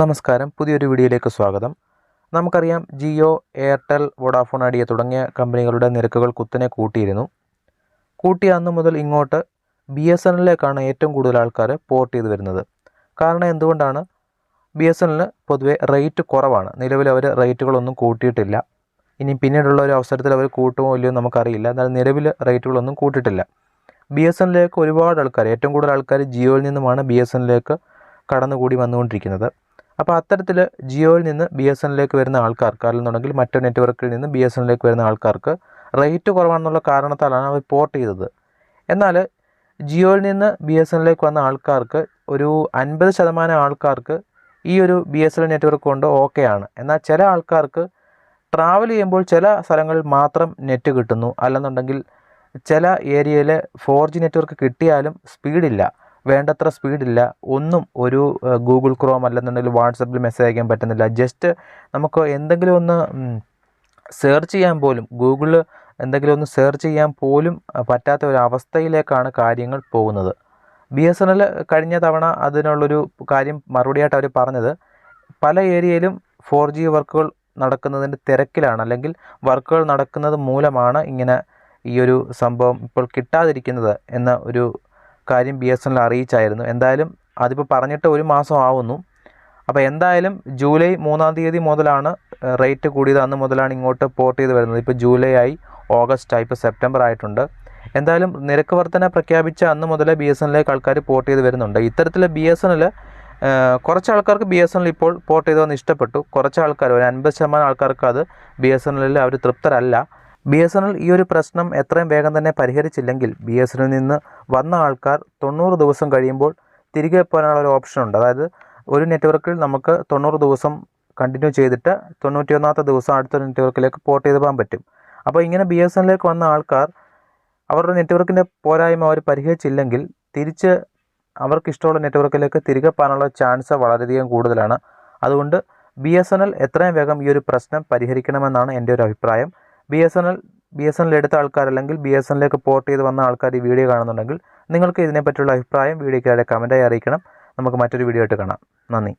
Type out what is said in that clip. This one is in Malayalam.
നമസ്കാരം. പുതിയൊരു വീഡിയോയിലേക്ക് സ്വാഗതം. നമുക്കറിയാം ജിയോ എയർടെൽ വോഡാഫോൺ ഐഡിയ തുടങ്ങിയ കമ്പനികളുടെ നിരക്കുകൾ കുത്തനെ കൂട്ടിയിരുന്നു. കൂട്ടിയ അന്ന് മുതൽ ഇങ്ങോട്ട് ബി എസ് എൻ എല്ലിലേക്കാണ് ഏറ്റവും കൂടുതൽ ആൾക്കാർ പോർട്ട് ചെയ്ത് വരുന്നത്. കാരണം എന്തുകൊണ്ടാണ്? ബി എസ് എല്ലിന് പൊതുവെ റേറ്റ് കുറവാണ്. നിലവിൽ അവർ റേറ്റുകളൊന്നും കൂട്ടിയിട്ടില്ല. ഇനി പിന്നീടുള്ള ഒരു അവസരത്തിൽ അവർ കൂട്ടുമോ ഇല്ലയോ നമുക്കറിയില്ല. എന്നാൽ നിലവിൽ റേറ്റുകളൊന്നും കൂട്ടിയിട്ടില്ല. ബി എസ് എന്നിലേക്ക് ഒരുപാട് ആൾക്കാർ ഏറ്റവും കൂടുതൽ ആൾക്കാർ ജിയോയിൽ നിന്നുമാണ് ബി എസ് എന്നിലേക്ക് കടന്നുകൂടി വന്നുകൊണ്ടിരിക്കുന്നത്. അപ്പോൾ അത്തരത്തിൽ ജിയോയിൽ നിന്ന് ബി എസ് എന്നിലേക്ക് വരുന്ന ആൾക്കാർക്ക് അല്ലെന്നുണ്ടെങ്കിൽ മറ്റു നെറ്റ്വർക്കിൽ നിന്ന് ബി എസ് എന്നിലേക്ക് വരുന്ന ആൾക്കാർക്ക് റേറ്റ് കുറവാണെന്നുള്ള കാരണത്താലാണ് അവർ പോർട്ട് ചെയ്തത്. എന്നാൽ ജിയോയിൽ നിന്ന് ബി എസ് എന്നിലേക്ക് വന്ന ആൾക്കാർക്ക് ഒരു അൻപത് ശതമാനം ആൾക്കാർക്ക് ഈ ഒരു ബി എസ് എൽ നെറ്റ്വർക്ക് കൊണ്ട് ഓക്കെയാണ് എന്നാൽ ചില ആൾക്കാർക്ക് ട്രാവൽ ചെയ്യുമ്പോൾ ചില സ്ഥലങ്ങളിൽ മാത്രം നെറ്റ് കിട്ടുന്നു. അല്ലെന്നുണ്ടെങ്കിൽ ചില ഏരിയയിൽ ഫോർ ജി നെറ്റ്വർക്ക് കിട്ടിയാലും സ്പീഡില്ല. വേണ്ടത്ര സ്പീഡില്ല. ഒന്നും ഒരു ഗൂഗിൾ ക്രോം അല്ലെന്നുണ്ടെങ്കിൽ വാട്സപ്പിൽ മെസ്സേജ് അയക്കാൻ പറ്റുന്നില്ല. ജസ്റ്റ് നമുക്ക് എന്തെങ്കിലും ഒന്ന് സെർച്ച് ചെയ്യാൻ പോലും ഗൂഗിളിൽ എന്തെങ്കിലും ഒന്ന് സെർച്ച് ചെയ്യാൻ പോലും പറ്റാത്ത ഒരു അവസ്ഥയിലേക്കാണ് കാര്യങ്ങൾ പോകുന്നത്. ബി എസ് എൻ എൽ കഴിഞ്ഞ തവണ അതിനുള്ളൊരു കാര്യം മറുപടിയായിട്ട് അവർ പറഞ്ഞത് പല ഏരിയയിലും ഫോർ ജി വർക്കുകൾ നടക്കുന്നതിന്റെ തിരക്കിലാണ്. അല്ലെങ്കിൽ വർക്കുകൾ നടക്കുന്നത് മൂലമാണ് ഇങ്ങനെ ഈ ഒരു സംഭവം ഇപ്പോൾ കിട്ടാതിരിക്കുന്നത് എന്ന ഒരു കാര്യം ബി എസ് എൻ എൽ അറിയിച്ചായിരുന്നു. എന്തായാലും അതിപ്പോൾ പറഞ്ഞിട്ട് ഒരു മാസം ആവുന്നു. അപ്പോൾ എന്തായാലും ജൂലൈ മൂന്നാം തീയതി മുതലാണ് റേറ്റ് കൂടിയത് അന്ന് മുതലാണ് ഇങ്ങോട്ട് പോർട്ട് ചെയ്ത് വരുന്നത്. ഇപ്പോൾ ജൂലൈ ആയി ഓഗസ്റ്റ് ആയി ഇപ്പോൾ സെപ്റ്റംബർ ആയിട്ടുണ്ട്. എന്തായാലും നിരക്ക് വർധന പ്രഖ്യാപിച്ച അന്ന് മുതലേ ബി എസ് എന്നിലേക്ക് ആൾക്കാർ പോർട്ട് ചെയ്ത് വരുന്നുണ്ട്. ഇത്തരത്തിൽ ബി എസ് എൻ എൽ കുറച്ച് ആൾക്കാർക്ക് ബി എസ് എൻ എൽ ഇപ്പോൾ പോർട്ട് ചെയ്ത് വന്ന് ഇഷ്ടപ്പെട്ടു. കുറച്ച് ആൾക്കാർ ഒരു അൻപത് ശതമാനം ആൾക്കാർക്ക് അത് ബി എസ് എൻ എല്ലിൽ അവർ തൃപ്തരല്ല. ബി എസ് എൻ എൽ ഈ ഒരു പ്രശ്നം എത്രയും വേഗം തന്നെ പരിഹരിച്ചില്ലെങ്കിൽ ബി എസ് എൻ എൽ നിന്ന് വന്ന ആൾക്കാർ തൊണ്ണൂറ് ദിവസം കഴിയുമ്പോൾ തിരികെ പോകാനുള്ള ഒരു ഓപ്ഷൻ ഉണ്ട്. അതായത് ഒരു നെറ്റ്വർക്കിൽ നമുക്ക് തൊണ്ണൂറ് ദിവസം കണ്ടിന്യൂ ചെയ്തിട്ട് തൊണ്ണൂറ്റി ഒന്നാമത്തെ ദിവസം അടുത്ത നെറ്റ്വർക്കിലേക്ക് പോർട്ട് ചെയ്ത് പോകാൻ പറ്റും. അപ്പോൾ ഇങ്ങനെ ബി എസ് എന്നിലേക്ക് വന്ന ആൾക്കാർ അവരുടെ നെറ്റ്വർക്കിന്റെ പോരായ്മ അവർ പരിഹരിച്ചില്ലെങ്കിൽ തിരിച്ച് അവർക്ക് ഇഷ്ടമുള്ള നെറ്റ്വർക്കിലേക്ക് തിരികെ പോകാനുള്ള ചാൻസ് വളരെയധികം കൂടുതലാണ്. അതുകൊണ്ട് ബി എസ് എൻ എൽ എത്രയും വേഗം ഈ ഒരു പ്രശ്നം പരിഹരിക്കണമെന്നാണ് എന്റെ ഒരു അഭിപ്രായം. B S N L B S N L എടുത്ത ആൾക്കാർ അല്ലെങ്കിൽ ബി എസ് എന്നിലേക്ക് പോർട്ട് ചെയ്ത് വന്ന ആൾക്കാർ ഈ വീഡിയോ കാണുന്നുണ്ടെങ്കിൽ നിങ്ങൾക്ക് ഇതിനെപ്പറ്റിയുള്ള അഭിപ്രായം വീഡിയോയ്ക്ക് കമന്റായി അറിയിക്കണം. നമുക്ക് മറ്റൊരു വീഡിയോ ആയിട്ട് കാണാം. നന്ദി.